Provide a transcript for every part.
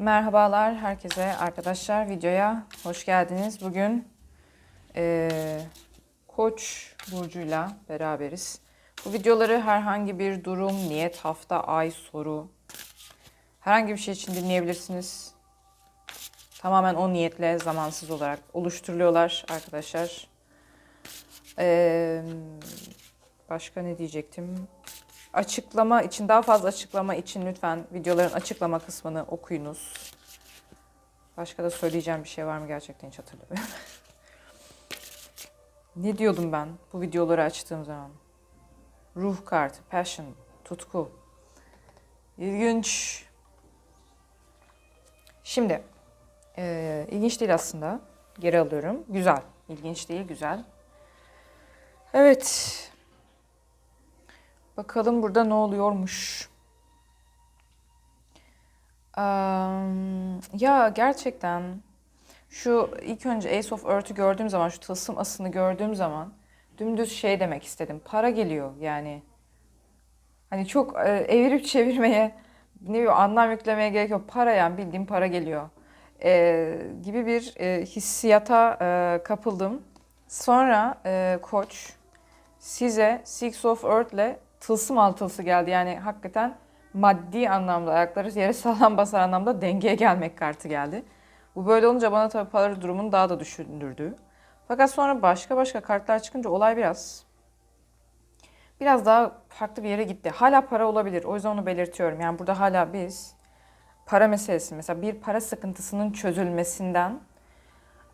Merhabalar herkese arkadaşlar videoya hoş geldiniz. Bugün eee, Koç burcuyla beraberiz. Bu videoları herhangi bir durum, niyet, hafta, ay, soru herhangi bir şey için dinleyebilirsiniz. Tamamen o niyetle zamansız olarak oluşturuluyorlar arkadaşlar. Eee, başka ne diyecektim? Açıklama için, daha fazla açıklama için lütfen videoların açıklama kısmını okuyunuz. Başka da söyleyeceğim bir şey var mı gerçekten hiç hatırlamıyorum. ne diyordum ben bu videoları açtığım zaman? Ruh kartı, passion, tutku. İlginç. Şimdi, eee, ilginç değil aslında. Geri alıyorum. Güzel. İlginç değil, güzel. Evet. Bakalım burada ne oluyormuş. Am, ya gerçekten şu ilk önce Ace of Earth'ü gördüğüm zaman, şu tılsım asını gördüğüm zaman dümdüz şey demek istedim. Para geliyor yani. Hani çok e, evirip çevirmeye, ne bileyim anlam yüklemeye gerek yok. Para yani bildiğim para geliyor. E, gibi bir e, hissiyata e, kapıldım. Sonra e, koç size Six of Earth'le tılsım altılısı geldi. Yani hakikaten maddi anlamda ayakları yere sağlam basar anlamda dengeye gelmek kartı geldi. Bu böyle olunca bana tabii para durumunu daha da düşündürdü. Fakat sonra başka başka kartlar çıkınca olay biraz biraz daha farklı bir yere gitti. Hala para olabilir. O yüzden onu belirtiyorum. Yani burada hala biz para meselesi mesela bir para sıkıntısının çözülmesinden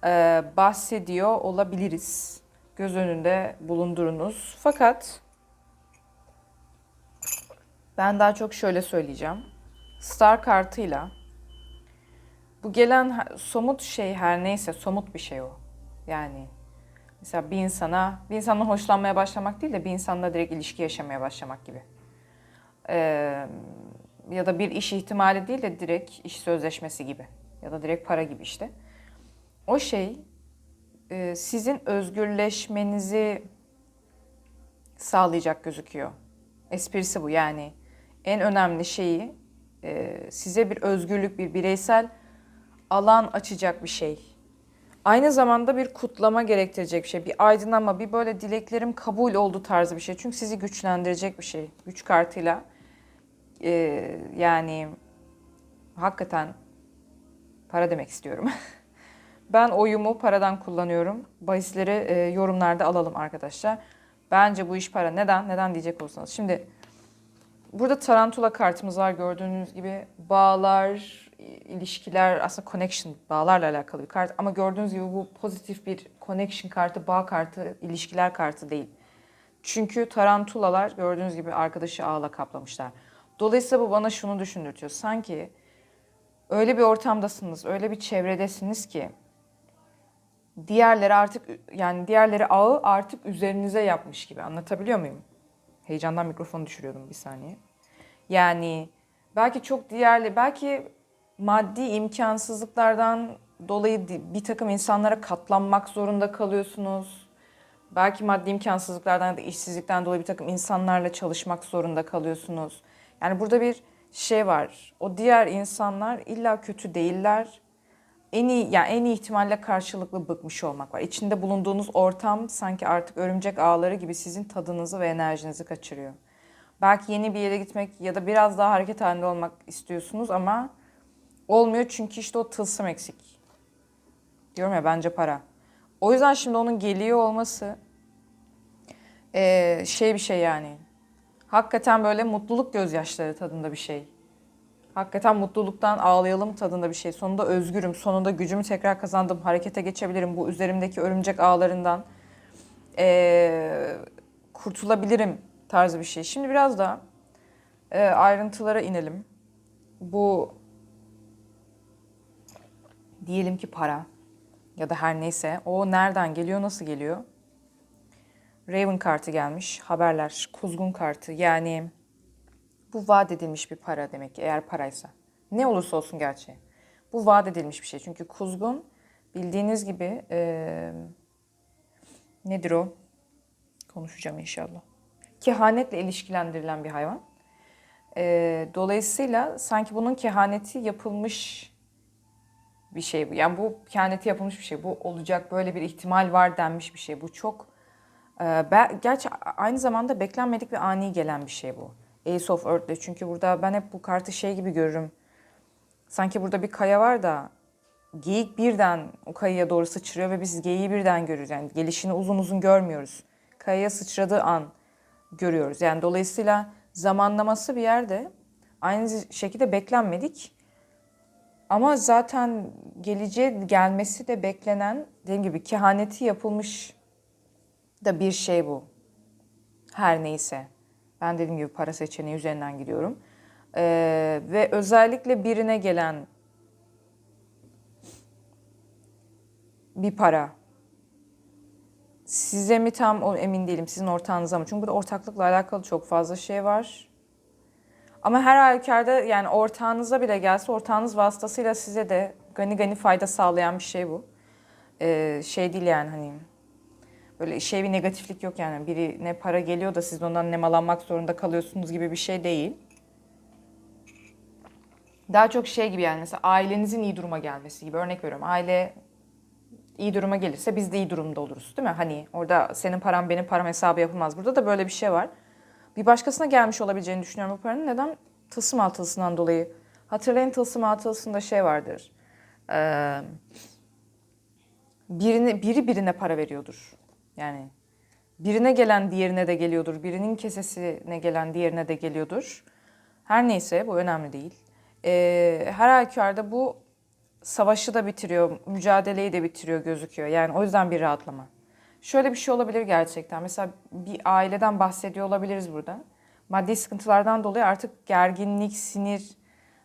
e, bahsediyor olabiliriz. Göz önünde bulundurunuz. Fakat ben daha çok şöyle söyleyeceğim. Star kartıyla bu gelen somut şey her neyse somut bir şey o. Yani mesela bir insana, bir insanla hoşlanmaya başlamak değil de bir insanla direkt ilişki yaşamaya başlamak gibi. Ee, ya da bir iş ihtimali değil de direkt iş sözleşmesi gibi. Ya da direkt para gibi işte. O şey e, sizin özgürleşmenizi sağlayacak gözüküyor. Esprisi bu yani. En önemli şeyi e, size bir özgürlük, bir bireysel alan açacak bir şey. Aynı zamanda bir kutlama gerektirecek bir şey. Bir aydınlanma, bir böyle dileklerim kabul oldu tarzı bir şey. Çünkü sizi güçlendirecek bir şey. Güç kartıyla. e, yani hakikaten para demek istiyorum. Ben oyumu paradan kullanıyorum. Bahisleri e, yorumlarda alalım arkadaşlar. Bence bu iş para. Neden? Neden diyecek olsanız. Şimdi burada tarantula kartımız var gördüğünüz gibi. Bağlar, ilişkiler, aslında connection, bağlarla alakalı bir kart. Ama gördüğünüz gibi bu pozitif bir connection kartı, bağ kartı, ilişkiler kartı değil. Çünkü tarantulalar gördüğünüz gibi arkadaşı ağla kaplamışlar. Dolayısıyla bu bana şunu düşündürtüyor. Sanki öyle bir ortamdasınız, öyle bir çevredesiniz ki diğerleri artık yani diğerleri ağı artık üzerinize yapmış gibi anlatabiliyor muyum? Heyecandan mikrofonu düşürüyordum bir saniye. Yani belki çok diğerli, belki maddi imkansızlıklardan dolayı bir takım insanlara katlanmak zorunda kalıyorsunuz. Belki maddi imkansızlıklardan ya da işsizlikten dolayı bir takım insanlarla çalışmak zorunda kalıyorsunuz. Yani burada bir şey var. O diğer insanlar illa kötü değiller en iyi yani en iyi ihtimalle karşılıklı bıkmış olmak var. İçinde bulunduğunuz ortam sanki artık örümcek ağları gibi sizin tadınızı ve enerjinizi kaçırıyor. Belki yeni bir yere gitmek ya da biraz daha hareket halinde olmak istiyorsunuz ama olmuyor çünkü işte o tılsım eksik. Diyorum ya bence para. O yüzden şimdi onun geliyor olması eee, şey bir şey yani. Hakikaten böyle mutluluk gözyaşları tadında bir şey. Hakikaten mutluluktan ağlayalım tadında bir şey. Sonunda özgürüm, sonunda gücümü tekrar kazandım, harekete geçebilirim. Bu üzerimdeki örümcek ağlarından eee, kurtulabilirim tarzı bir şey. Şimdi biraz da eee, ayrıntılara inelim. Bu diyelim ki para ya da her neyse o nereden geliyor, nasıl geliyor? Raven kartı gelmiş, haberler, kuzgun kartı yani bu vaat edilmiş bir para demek ki eğer paraysa. Ne olursa olsun gerçi. Bu vaat edilmiş bir şey. Çünkü kuzgun bildiğiniz gibi eee, nedir o? Konuşacağım inşallah. Kehanetle ilişkilendirilen bir hayvan. Eee, dolayısıyla sanki bunun kehaneti yapılmış bir şey bu. Yani bu kehaneti yapılmış bir şey. Bu olacak böyle bir ihtimal var denmiş bir şey. Bu çok e, ben, gerçi aynı zamanda beklenmedik ve ani gelen bir şey bu. Ace of Earth'le. Çünkü burada ben hep bu kartı şey gibi görürüm. Sanki burada bir kaya var da geyik birden o kayaya doğru sıçrıyor ve biz geyiği birden görürüz. Yani gelişini uzun uzun görmüyoruz. Kayaya sıçradığı an görüyoruz. Yani dolayısıyla zamanlaması bir yerde aynı şekilde beklenmedik. Ama zaten geleceğe gelmesi de beklenen dediğim gibi kehaneti yapılmış da bir şey bu. Her neyse. Ben dediğim gibi para seçeneği üzerinden gidiyorum. Ee, ve özellikle birine gelen bir para. Size mi tam emin değilim sizin ortağınıza mı? Çünkü burada ortaklıkla alakalı çok fazla şey var. Ama her halükarda yani ortağınıza bile gelse ortağınız vasıtasıyla size de gani gani fayda sağlayan bir şey bu. Ee, şey değil yani hani böyle şey bir negatiflik yok yani biri ne para geliyor da siz ondan nemalanmak zorunda kalıyorsunuz gibi bir şey değil. Daha çok şey gibi yani mesela ailenizin iyi duruma gelmesi gibi örnek veriyorum. Aile iyi duruma gelirse biz de iyi durumda oluruz değil mi? Hani orada senin param benim param hesabı yapılmaz. Burada da böyle bir şey var. Bir başkasına gelmiş olabileceğini düşünüyorum bu paranın. Neden? Tılsım altılısından dolayı. Hatırlayın tılsım altılısında şey vardır. Ee, birine, biri birine para veriyordur. Yani birine gelen diğerine de geliyordur. Birinin kesesine gelen diğerine de geliyordur. Her neyse bu önemli değil. Ee, her halükarda bu savaşı da bitiriyor, mücadeleyi de bitiriyor gözüküyor. Yani o yüzden bir rahatlama. Şöyle bir şey olabilir gerçekten. Mesela bir aileden bahsediyor olabiliriz burada. Maddi sıkıntılardan dolayı artık gerginlik, sinir,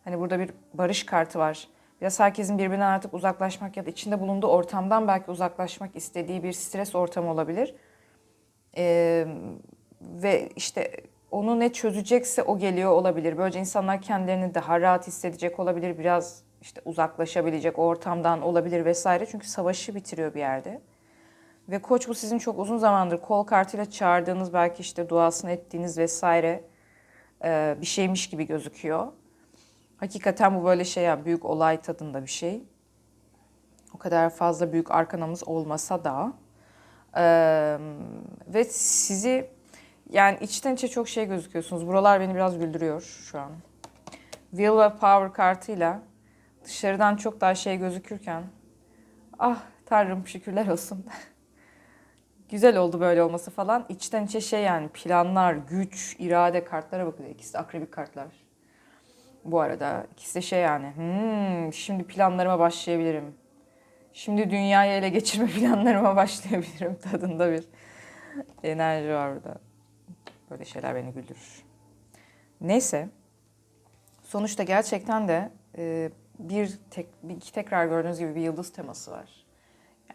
hani burada bir barış kartı var. Biraz herkesin birbirinden artık uzaklaşmak ya da içinde bulunduğu ortamdan belki uzaklaşmak istediği bir stres ortamı olabilir. Ee, ve işte onu ne çözecekse o geliyor olabilir. Böylece insanlar kendilerini daha rahat hissedecek olabilir. Biraz işte uzaklaşabilecek ortamdan olabilir vesaire. Çünkü savaşı bitiriyor bir yerde. Ve koç bu sizin çok uzun zamandır kol kartıyla çağırdığınız belki işte duasını ettiğiniz vesaire bir şeymiş gibi gözüküyor. Hakikaten bu böyle şey ya büyük olay tadında bir şey. O kadar fazla büyük arkanamız olmasa da. E, ve sizi yani içten içe çok şey gözüküyorsunuz. Buralar beni biraz güldürüyor şu an. Will ve Power kartıyla dışarıdan çok daha şey gözükürken ah Tanrım şükürler olsun. Güzel oldu böyle olması falan. İçten içe şey yani planlar, güç, irade kartlara bakıyor. İkisi de akribik kartlar. Bu arada ikisi de şey yani. Hmm, şimdi planlarıma başlayabilirim. Şimdi dünyayı ele geçirme planlarıma başlayabilirim tadında bir enerji var burada. Böyle şeyler beni güldürür. Neyse. Sonuçta gerçekten de e, bir, tek, bir iki tekrar gördüğünüz gibi bir yıldız teması var.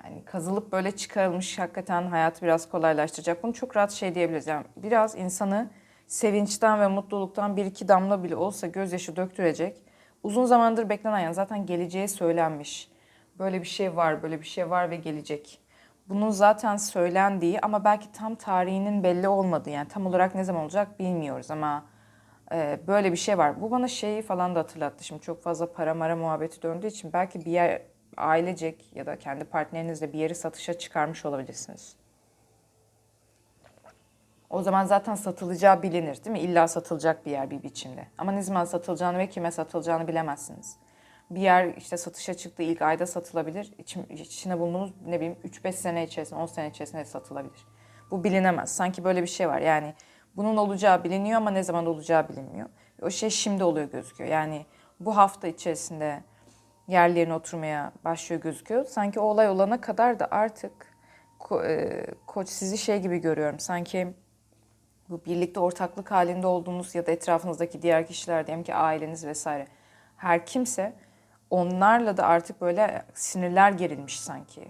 Yani kazılıp böyle çıkarılmış hakikaten hayatı biraz kolaylaştıracak. Bunu çok rahat şey. Yani biraz insanı sevinçten ve mutluluktan bir iki damla bile olsa gözyaşı döktürecek. Uzun zamandır beklenen yani zaten geleceğe söylenmiş. Böyle bir şey var, böyle bir şey var ve gelecek. Bunun zaten söylendiği ama belki tam tarihinin belli olmadığı yani tam olarak ne zaman olacak bilmiyoruz ama e, böyle bir şey var. Bu bana şeyi falan da hatırlattı. Şimdi çok fazla para mara muhabbeti döndüğü için belki bir yer ailecek ya da kendi partnerinizle bir yeri satışa çıkarmış olabilirsiniz. O zaman zaten satılacağı bilinir değil mi? İlla satılacak bir yer bir biçimde. Ama ne zaman satılacağını ve kime satılacağını bilemezsiniz. Bir yer işte satışa çıktı ilk ayda satılabilir. İçim, içine bulunduğumuz ne bileyim 3-5 sene içerisinde 10 sene içerisinde satılabilir. Bu bilinemez. Sanki böyle bir şey var. Yani bunun olacağı biliniyor ama ne zaman olacağı bilinmiyor. O şey şimdi oluyor gözüküyor. Yani bu hafta içerisinde yerlerine oturmaya başlıyor gözüküyor. Sanki o olay olana kadar da artık ko e, koç sizi şey gibi görüyorum. Sanki bu birlikte ortaklık halinde olduğunuz ya da etrafınızdaki diğer kişiler diyelim ki aileniz vesaire her kimse onlarla da artık böyle sinirler gerilmiş sanki.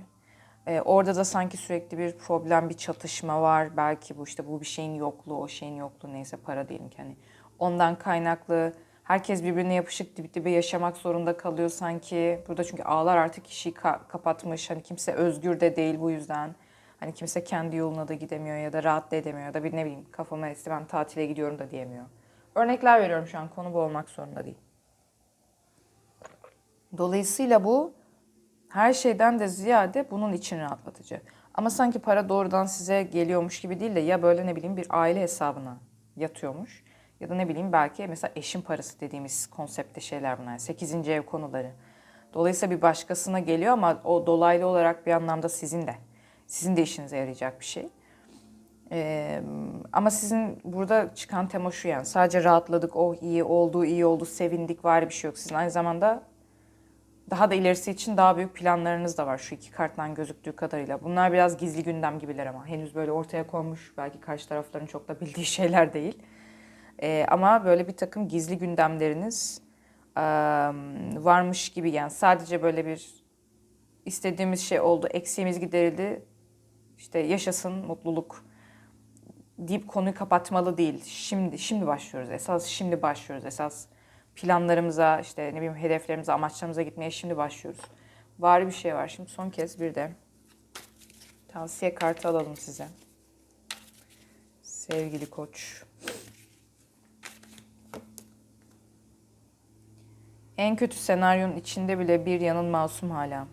Ee, orada da sanki sürekli bir problem, bir çatışma var. Belki bu işte bu bir şeyin yokluğu, o şeyin yokluğu neyse para diyelim ki hani. Ondan kaynaklı herkes birbirine yapışık dip dibe yaşamak zorunda kalıyor sanki. Burada çünkü ağlar artık kişiyi ka- kapatmış. Hani kimse özgür de değil bu yüzden. Hani kimse kendi yoluna da gidemiyor ya da rahat da edemiyor ya da bir ne bileyim kafama esti ben tatile gidiyorum da diyemiyor. Örnekler veriyorum şu an konu bu olmak zorunda değil. Dolayısıyla bu her şeyden de ziyade bunun için rahatlatıcı. Ama sanki para doğrudan size geliyormuş gibi değil de ya böyle ne bileyim bir aile hesabına yatıyormuş. Ya da ne bileyim belki mesela eşin parası dediğimiz konsepte şeyler bunlar. 8. ev konuları. Dolayısıyla bir başkasına geliyor ama o dolaylı olarak bir anlamda sizin de. Sizin de işinize yarayacak bir şey. Ee, ama sizin burada çıkan tema şu yani sadece rahatladık, oh iyi oldu, iyi oldu, sevindik var bir şey yok. Sizin aynı zamanda daha da ilerisi için daha büyük planlarınız da var şu iki karttan gözüktüğü kadarıyla. Bunlar biraz gizli gündem gibiler ama henüz böyle ortaya konmuş belki karşı tarafların çok da bildiği şeyler değil. Ee, ama böyle bir takım gizli gündemleriniz eee, varmış gibi yani sadece böyle bir istediğimiz şey oldu, eksiğimiz giderildi, işte yaşasın mutluluk deyip konuyu kapatmalı değil. Şimdi şimdi başlıyoruz. Esas şimdi başlıyoruz. Esas planlarımıza, işte ne bileyim hedeflerimize, amaçlarımıza gitmeye şimdi başlıyoruz. Var bir şey var. Şimdi son kez bir de tavsiye kartı alalım size. Sevgili koç. En kötü senaryonun içinde bile bir yanın masum hala.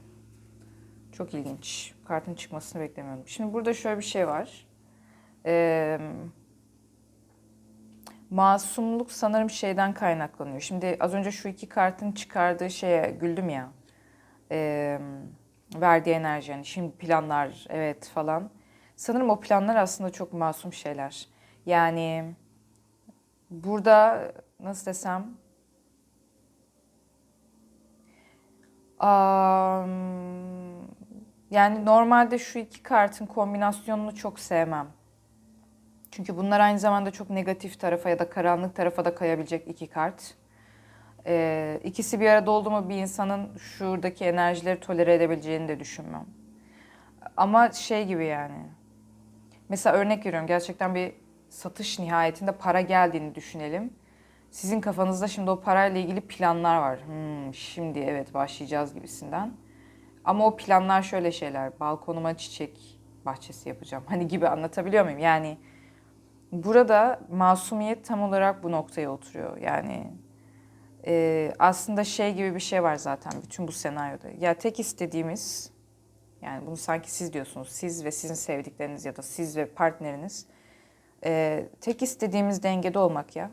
Çok ilginç. Kartın çıkmasını beklemiyordum. Şimdi burada şöyle bir şey var. Ee, masumluk sanırım şeyden kaynaklanıyor. Şimdi az önce şu iki kartın çıkardığı şeye güldüm ya. Ee, verdiği enerji yani şimdi planlar evet falan. Sanırım o planlar aslında çok masum şeyler. Yani burada nasıl desem Am, yani normalde şu iki kartın kombinasyonunu çok sevmem. Çünkü bunlar aynı zamanda çok negatif tarafa ya da karanlık tarafa da kayabilecek iki kart. Ee, ikisi bir arada oldu mu bir insanın şuradaki enerjileri tolere edebileceğini de düşünmem. Ama şey gibi yani. Mesela örnek veriyorum gerçekten bir satış nihayetinde para geldiğini düşünelim. Sizin kafanızda şimdi o parayla ilgili planlar var. Hmm, şimdi evet başlayacağız gibisinden. Ama o planlar şöyle şeyler. Balkonuma çiçek bahçesi yapacağım. Hani gibi anlatabiliyor muyum? Yani burada masumiyet tam olarak bu noktaya oturuyor. Yani e, aslında şey gibi bir şey var zaten bütün bu senaryoda. Ya tek istediğimiz yani bunu sanki siz diyorsunuz. Siz ve sizin sevdikleriniz ya da siz ve partneriniz. e, tek istediğimiz dengede olmak ya.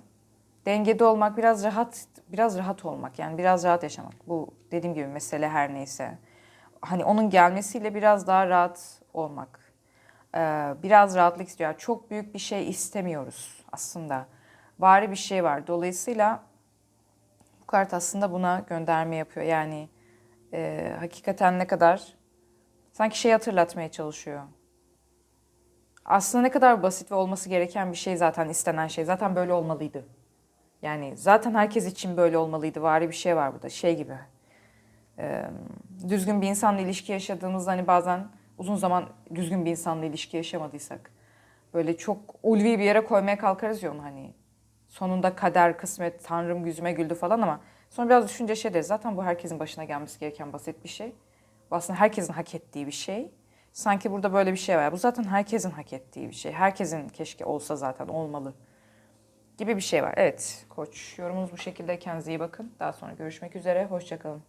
Dengede olmak biraz rahat biraz rahat olmak yani biraz rahat yaşamak. Bu dediğim gibi mesele her neyse. Hani onun gelmesiyle biraz daha rahat olmak. Ee, biraz rahatlık istiyor. Çok büyük bir şey istemiyoruz aslında. Bari bir şey var. Dolayısıyla bu kart aslında buna gönderme yapıyor. Yani e, hakikaten ne kadar sanki şey hatırlatmaya çalışıyor. Aslında ne kadar basit ve olması gereken bir şey zaten istenen şey. Zaten böyle olmalıydı. Yani zaten herkes için böyle olmalıydı. Vari bir şey var burada. Şey gibi. E, düzgün bir insanla ilişki yaşadığımızda hani bazen uzun zaman düzgün bir insanla ilişki yaşamadıysak böyle çok ulvi bir yere koymaya kalkarız ya onu hani. Sonunda kader, kısmet, tanrım yüzüme güldü falan ama sonra biraz düşünce şey deriz. Zaten bu herkesin başına gelmesi gereken basit bir şey. Bu aslında herkesin hak ettiği bir şey. Sanki burada böyle bir şey var. Bu zaten herkesin hak ettiği bir şey. Herkesin keşke olsa zaten olmalı gibi bir şey var. Evet koç yorumunuz bu şekilde. Kendinize iyi bakın. Daha sonra görüşmek üzere. Hoşçakalın.